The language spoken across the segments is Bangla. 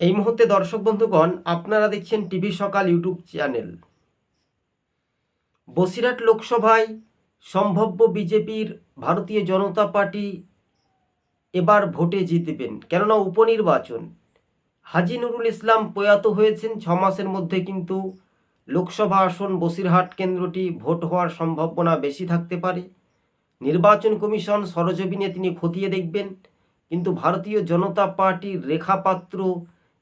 এই মুহূর্তে দর্শক বন্ধুগণ, আপনারা দেখছেন টিভি সকাল ইউটিউব চ্যানেল। বসিরহাট লোকসভায় সম্ভাব্য বিজেপির ভারতীয় জনতা পার্টি এবার ভোটে জিতবেন। কেননা উপনির্বাচন, হাজি নুরুল ইসলাম প্রয়াত হয়েছেন ছ মাসের মধ্যে, কিন্তু লোকসভা আসন বসিরহাট কেন্দ্রটি ভোট হওয়ার সম্ভাবনা বেশি থাকতে পারে। নির্বাচন কমিশন সরজমিনে তিনি খতিয়ে দেখবেন, কিন্তু ভারতীয় জনতা পার্টির রেখা পাত্র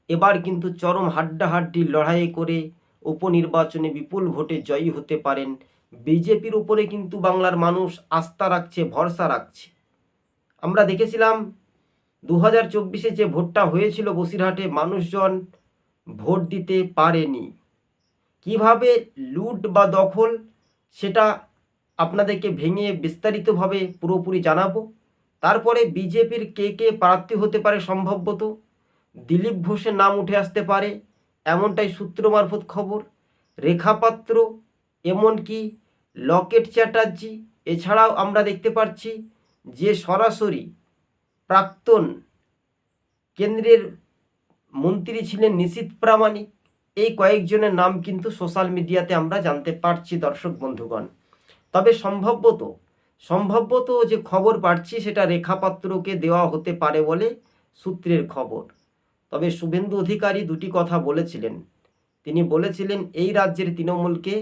এবার কিন্তু চরম হাড্ডাহাড্ডি লড়াই করে উপনির্বাচনে বিপুল ভোটে জয়ী হতে পারেন। বিজেপির উপরে কিন্তু বাংলার মানুষ আস্থা রাখছে, ভরসা রাখছে। আমরা দেখেছিলাম দু হাজার চব্বিশে যে ভোটটা হয়েছিল বসিরহাটে, মানুষজন ভোট দিতে পারেনি। কীভাবে লুট বা দখল, সেটা আপনাদেরকে ভেঙে বিস্তারিতভাবে পুরোপুরি জানাব। তারপরে বিজেপির কে কে প্রার্থী হতে পারে সম্ভবত দিলীপ ঘোষের নাম উঠে আসতে পারে, এমনটাই সূত্র মারফত খবর। রেখাপাত্র এমনকি লকেট চ্যাটার্জি, এছাড়াও আমরা দেখতে পাচ্ছি যে সরাসরি প্রাক্তন কেন্দ্রের মন্ত্রী ছিলেন নিশীত প্রামাণিক। এই কয়েকজনের নাম কিন্তু সোশ্যাল মিডিয়াতে আমরা জানতে পারছি, দর্শক বন্ধুগণ। তবে সম্ভবত সম্ভবত যে খবর পাচ্ছি সেটা রেখাপাত্রকে দেওয়া হতে পারে বলে সূত্রের খবর। তবে শুভেন্দু অধিকারী দুটি কথা বলেছিলেন। তিনি বলেছিলেন, এই রাজ্যের তৃণমূলকে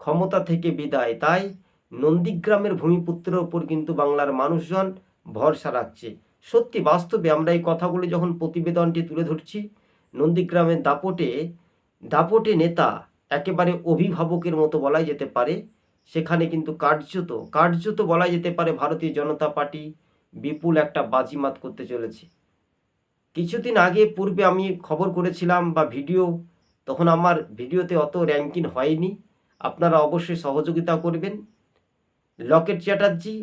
ক্ষমতা থেকে বিদায়, তাই নন্দীগ্রামের ভূমিপুত্রের ওপর কিন্তু বাংলার মানুষজন ভরসা রাখছে। সত্যি, বাস্তবে আমরা এই কথাগুলি যখন প্রতিবেদনটি তুলে ধরছি, নন্দীগ্রামের দাপটে দাপটে নেতা একেবারে অভিভাবকের মতো বলাই যেতে পারে, সেখানে কিন্তু কার্যত কার্যত বলা যেতে পারে ভারতীয় জনতা পার্টি বিপুল একটা বাজিমাত করতে চলেছে। কিছুদিন আগে পূর্বে আমি খবর করেছিলাম বা ভিডিও, তখন আমার ভিডিওতে অত র্যাঙ্কিং হয়নি। আপনারা অবশ্যই সহযোগিতা করবেন। লকেট চ্যাটার্জি,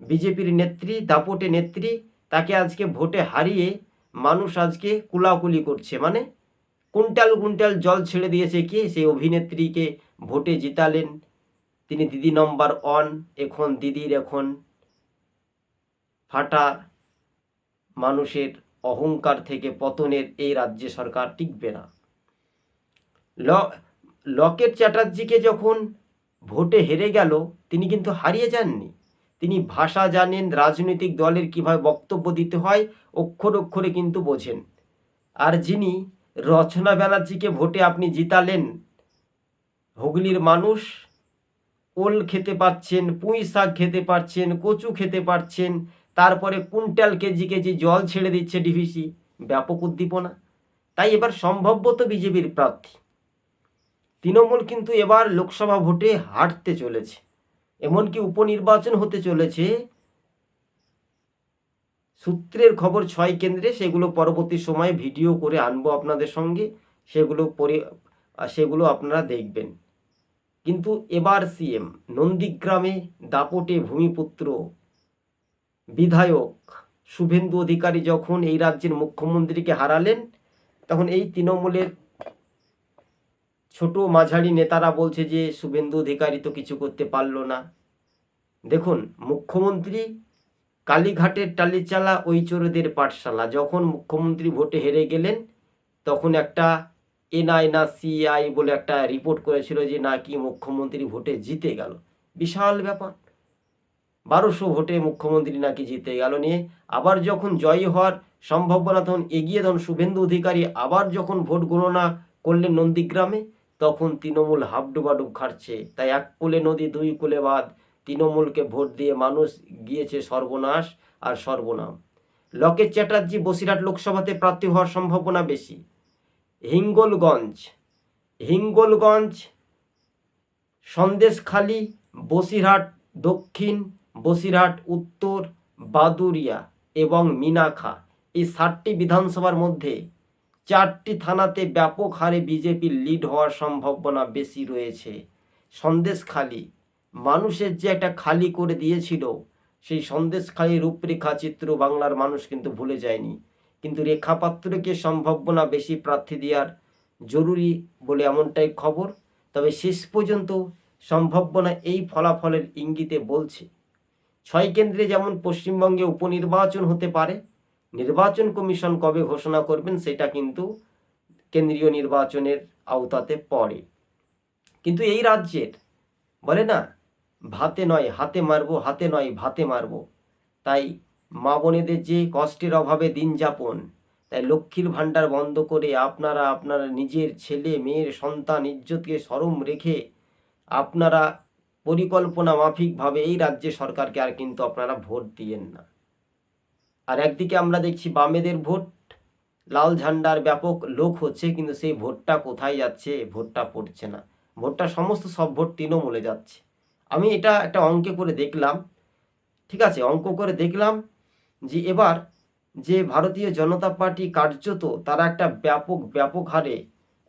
বিজেপির নেত্রী, দাপটে নেত্রী, তাকে আজকে ভোটে হারিয়ে মানুষ আজকে কুলাকুলি করছে। মানে কুইন্টাল কুইন্টাল জল ছেড়ে দিয়েছে কে? সেই অভিনেত্রীকে ভোটে জিতালেন। তিনি দিদি নম্বর ওয়ান, এখন দিদির এখন ফাটা মানুষের অহংকার থেকে পতনের এই রাজ্য সরকার টিকবে না। ল, লকেট চ্যাটার্জিকে যখন ভোটে হেরে গেল, তিনি কিন্তু হারিয়ে যাননি। তিনি ভাষা জানেন, রাজনৈতিক দলের কীভাবে বক্তব্য দিতে হয়, অক্ষর অক্ষরে কিন্তু বোঝেন। আর যিনি রচনা ব্যানার্জিকে ভোটে আপনি জিতালেন, হুগলির মানুষ ওল খেতে পারছেন, পুঁই শাক খেতে পারছেন, কচু খেতে পারছেন তারপরে কুইন্টাল কেজি কেজি জল ছেড়ে দিচ্ছে ডিভিসি। ব্যাপক উদ্দীপনা। তাই এবার সম্ভবত বিজেপির প্রার্থী। তৃণমূল কিন্তু এবার লোকসভা ভোটে হারতে চলেছে। এমনকি উপনির্বাচন হতে চলেছে। সূত্রের খবর ছয় কেন্দ্রে সেগুলো পরবর্তী সময়ে ভিডিও করে আনব আপনাদের সঙ্গে। সেগুলো পরে, সেগুলো আপনারা দেখবেন। কিন্তু এবার সিএম, নন্দীগ্রামে দাপটে ভূমিপুত্র বিধায়ক শুভেন্দু অধিকারী যখন এই রাজ্যের মুখ্যমন্ত্রীকে হারালেন, তখন এই তৃণমূলের ছোট মাঝারি নেতারা বলছে যে, শুভেন্দু অধিকারী তো কিছু করতে পারল না। দেখুন, মুখ্যমন্ত্রী কালীঘাটের টালিচালা ওই চোরদের পাঠশালা, যখন মুখ্যমন্ত্রী ভোটে হেরে গেলেন, তখন একটা এনআই না সিআই বলে একটা রিপোর্ট করেছিল যে, নাকি মুখ্যমন্ত্রী ভোটে জিতে গেল। বিশাল ব্যাপার। বারোশো ভোটে মুখ্যমন্ত্রী নাকি জিতে গেল নিয়ে। আবার যখন জয়ী হওয়ার সম্ভাবনা তখন এগিয়ে তখন শুভেন্দু অধিকারী আবার যখন ভোট গণনা করলেন নন্দীগ্রামে, তখন তৃণমূল হাবডুবাডুব খাটছে। তাই এক কোলে নদী, দুই কোলে বাদ তৃণমূলকে ভোট দিয়ে মানুষ গিয়েছে সর্বনাশ আর সর্বনাম। লকেট চ্যাটার্জি বসিরহাট লোকসভাতে প্রার্থী হওয়ার সম্ভাবনা বেশি। হিঙ্গলগঞ্জ হিঙ্গলগঞ্জ, সন্দেশখালী, বসিরহাট, দক্ষিণ বসিরহাট, উত্তর বাদুরিয়া এবং মিনাখা। এই সাতটি বিধানসভার মধ্যে চারটি থানাতে ব্যাপক হারে বিজেপির লিড হওয়ার সম্ভাবনা বেশি রয়েছে। সন্দেশখালী মানুষের যে একটা খালি করে দিয়েছিল, সেই সন্দেশখালী রূপরেখা চিত্র বাংলার মানুষ কিন্তু ভুলে যায়নি। কিন্তু রেখাপাত্রকে সম্ভাবনা বেশি প্রার্থী দেওয়ার জরুরি বলে এমনটাই খবর। তবে শেষ পর্যন্ত সম্ভাবনা এই ফলাফলের ইঙ্গিতে বলছে ছয় কেন্দ্রে যেমন পশ্চিমবঙ্গে উপনির্বাচন হতে পারে, নির্বাচন কমিশন কবে ঘোষণা করবেন সেটা কিন্তু কেন্দ্রীয় নির্বাচনের আওতাতে পড়ে। কিন্তু এই রাজ্যের, বলে না, ভাতে নয়, হাতে মারবো, হাতে নয়, ভাতে মারবো। তাই মা বোনেদের যে কষ্টের অভাবে দিন যাপন, তাই লক্ষ্মীর ভাণ্ডার বন্ধ করে আপনারা আপনারা নিজের ছেলে, মেয়ের সন্তান, ইজ্জতকে সরম রেখে আপনারা পরিকল্পনা মাফিকভাবে এই রাজ্যে সরকারকে আর কিন্তু আপনারা ভোট দিয়েন না। আর একদিকে আমরা দেখছি বামেদের ভোট, লাল ঝান্ডার ব্যাপক লোক হচ্ছে, কিন্তু সেই ভোটটা কোথায় যাচ্ছে, ভোটটা পড়ছে না। ভোটটা সমস্ত সব ভোট তৃণমূলে যাচ্ছে। আমি এটা একটা অঙ্কে করে দেখলাম, ঠিক আছে? অঙ্ক করে দেখলাম যে এবার যে ভারতীয় জনতা পার্টি কার্যত তারা একটা ব্যাপক ব্যাপক হারে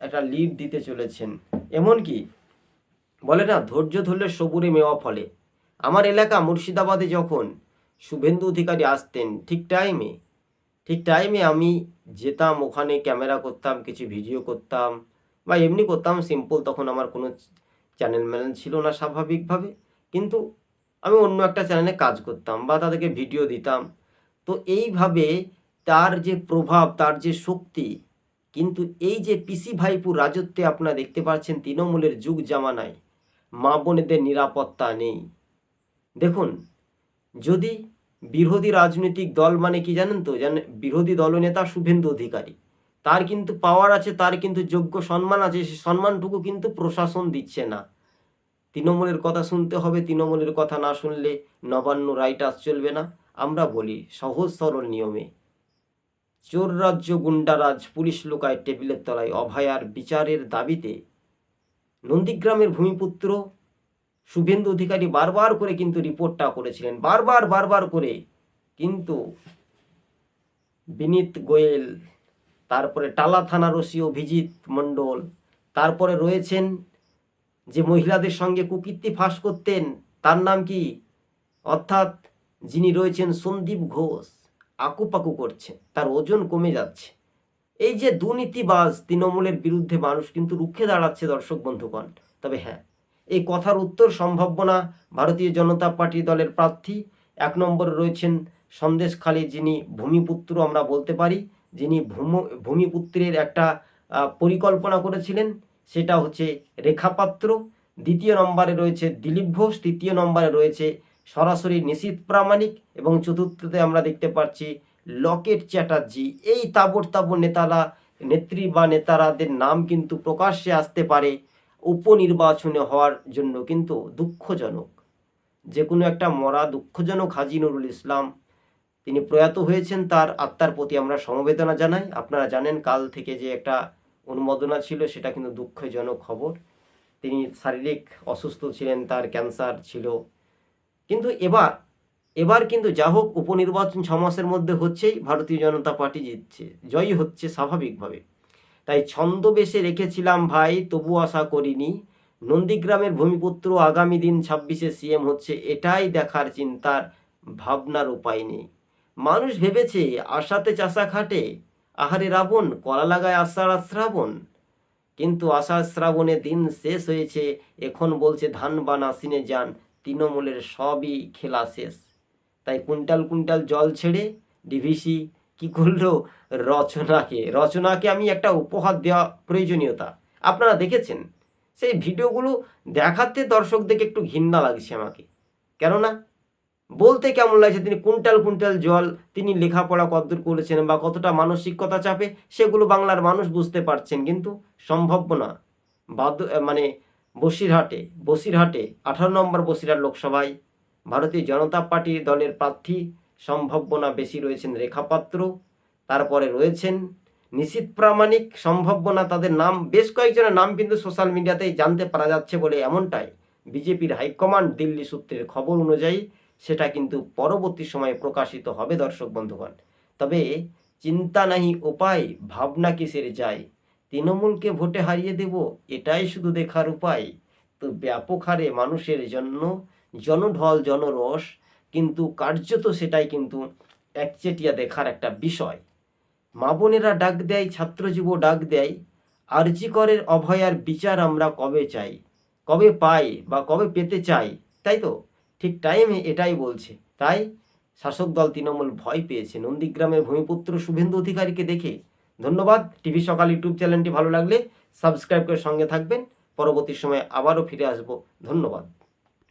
একটা লিড দিতে চলেছেন। এমনকি বলে না, ধৈর্য ধরলে সবুরে মেওয়া ফলে। আমার এলাকা মুর্শিদাবাদে যখন শুভেন্দু অধিকারী আসতেন, ঠিক টাইমে ঠিক টাইমে আমি যেতাম, ওখানে ক্যামেরা করতাম, কিছু ভিডিও করতাম, বা এমনি করতাম সিম্পল তখন আমার কোনো চ্যানেল ম্যানেল ছিল না স্বাভাবিকভাবে। কিন্তু আমি অন্য একটা চ্যানেলে কাজ করতাম বা তাদেরকে ভিডিও দিতাম। তো এইভাবে তার যে প্রভাব, তার যে শক্তি, কিন্তু এই যে পিসি ভাইপুর রাজত্বে আপনারা দেখতে পাচ্ছেন, তৃণমূলের যুগ জামানায় মা বোনেদের নিরাপত্তা নেই। দেখুন, যদি বিরোধী রাজনৈতিক দল মানে কি জানেন তো? জানেন বিরোধী দলনেতা শুভেন্দু অধিকারী। তার কিন্তু পাওয়ার আছে, তার কিন্তু যোগ্য সম্মান আছে, সে সম্মানটুকু কিন্তু প্রশাসন দিচ্ছে না। তৃণমূলের কথা শুনতে হবে, তৃণমূলের কথা না শুনলে নবান্ন রাইটার্স চলবে না। আমরা বলি, সহজ সরল নিয়মে, চোর রাজ্য গুন্ডারাজ পুলিশ লোকায় টেবিলের তলায়, অভয়ার বিচারের দাবিতে নন্দীগ্রামের ভূমিপুত্র শুভেন্দু অধিকারী বারবার করে কিন্তু রিপোর্টটা করেছিলেন, বারবার বারবার করে কিন্তু বিনীত গোয়েল, তারপরে টালা থানার ওসি অভিজিৎ মণ্ডল, তারপরে রয়েছেন যে মহিলাদের সঙ্গে কুকীর্তি ফাঁস করতেন, তার নাম কি? অর্থাৎ যিনি রয়েছেন সন্দীপ ঘোষ, আকুপাকু করছে তার ওজন কমে যাচ্ছে। এই যে দুর্নীতিবাজ তৃণমূলের বিরুদ্ধে মানুষ কিন্তু রুখে দাঁড়াচ্ছে দর্শক বন্ধুগণ। তবে হ্যাঁ এই কথার উত্তর সম্ভাবনা ভারতীয় জনতা পার্টি দলের প্রার্থী এক নম্বরে রয়েছেন সন্দেশখালী যিনি ভূমিপুত্র আমরা বলতে পারি, যিনি ভূম, ভূমিপুত্রের একটা পরিকল্পনা করেছিলেন, সেটা হচ্ছে রেখাপাত্র। দ্বিতীয় নম্বরে রয়েছে দিলীপ ঘোষ, তৃতীয় নম্বরে রয়েছে সরাসরি নিশীত প্রামাণিক এবং চতুর্থতে আমরা দেখতে পাচ্ছি লকেট চ্যাটার্জি। এই তাবর তাবর নেতারা, নেত্রী বা নেতারাদের নাম কিন্তু প্রকাশ্যে আসতে পারে উপনির্বাচনে হওয়ার জন্য কিন্তু দুঃখজনক। যে কোনো একটা মরা দুঃখজনক হাজি নুরুল ইসলাম, তিনি প্রয়াত হয়েছেন তার আত্মার প্রতি আমরা সমবেদনা জানাই। আপনারা জানেন কাল থেকে যে একটা অনুমোদনা ছিল, সেটা কিন্তু দুঃখজনক খবর। তিনি শারীরিক অসুস্থ ছিলেন, তার ক্যান্সার ছিল। কিন্তু এবার এবার কিন্তু যা হোক উপনির্বাচন ছ মাসের মধ্যে হচ্ছেই ভারতীয় জনতা পার্টি জিতছে। জয়ী হচ্ছে স্বাভাবিকভাবে। তাই ছন্দবেশে রেখেছিলাম ভাই, তবু আশা করিনি। নন্দীগ্রামের ভূমিপুত্র আগামী দিন ছাব্বিশে সিএম হচ্ছে, এটাই দেখার চিন্তার ভাবনার উপায় নেই। মানুষ ভেবেছে, আশাতে চাষা খাটে, আহারে রাবণ, কলা লাগায় আষাঢ় শ্রাবণ কিন্তু আষাঢ় শ্রাবণে দিন শেষ হয়েছে, এখন বলছে ধান বান আসিনে যান, তৃণমূলের সবই খেলা শেষ। তাই কুইন্টাল কুইন্টাল জল ছেড়ে ডিভিসি কি করল? রচনাকে রচনাকে আমি একটা উপহার দেওয়া প্রয়োজনীয়তা। আপনারা দেখেছেন? সেই ভিডিওগুলো দেখাতে দর্শকদেরকে একটু ঘৃণা লাগছে আমাকে। কেননা? বলতে কেমন লাগছে তিনি কুইন্টাল কুইন্টাল জল, তিনি লেখাপড়া কতদূর করেছেন বা কতটা মানসিকতা চাপে, সেগুলো বাংলার মানুষ বুঝতে পারছেন কিন্তু সম্ভাব্য না। বাদ মানে বসিরহাটে বসিরহাটে, আঠারো নম্বর বসিরহাট লোকসভায় ভারতীয় জনতা পার্টি দলের প্রার্থী সম্ভাবনা বেশি রয়েছেন রেখাপাত্র তারপরে রয়েছেন নিশীত প্রামাণিক সম্ভাবনা, তাদের নাম, বেশ কয়েকজনের নাম কিন্তু সোশ্যাল মিডিয়াতেই জানতে পারা যাচ্ছে বলে এমনটাই। বিজেপির হাইকমান্ড দিল্লি সূত্রের খবর অনুযায়ী সেটা কিন্তু পরবর্তী সময়ে প্রকাশিত হবে দর্শক বন্ধুগণ। তবে চিন্তা নাহি উপায়, ভাবনা কিসের যায়? তৃণমূলকে ভোটে হারিয়ে দেব, এটাই শুধু দেখার উপায়। তো ব্যাপক হারে মানুষের জন্য জনঢল, জনরস, কিন্তু কার্যত সেটাই কিন্তু একচেটিয়া দেখার একটা বিষয়। মা বোনেরা ডাক দেয় ছাত্রযুব ডাক দেয়, আরজি করের অভয়ার বিচার আমরা কবে চাই? কবে পাই বা কবে পেতে চাই? তাই তো? ঠিক টাইমে এটাই বলছে। তাই শাসক দল তৃণমূল ভয় পেয়েছে। নন্দীগ্রামের ভূমিপুত্র শুভেন্দু অধিকারীকে দেখে ধন্যবাদ। টিভি সকাল ইউটিউব চ্যানেলটি ভালো লাগলে সাবস্ক্রাইব করে সঙ্গে থাকবেন। পরবর্তী সময়ে আবারও ফিরে আসব। ধন্যবাদ।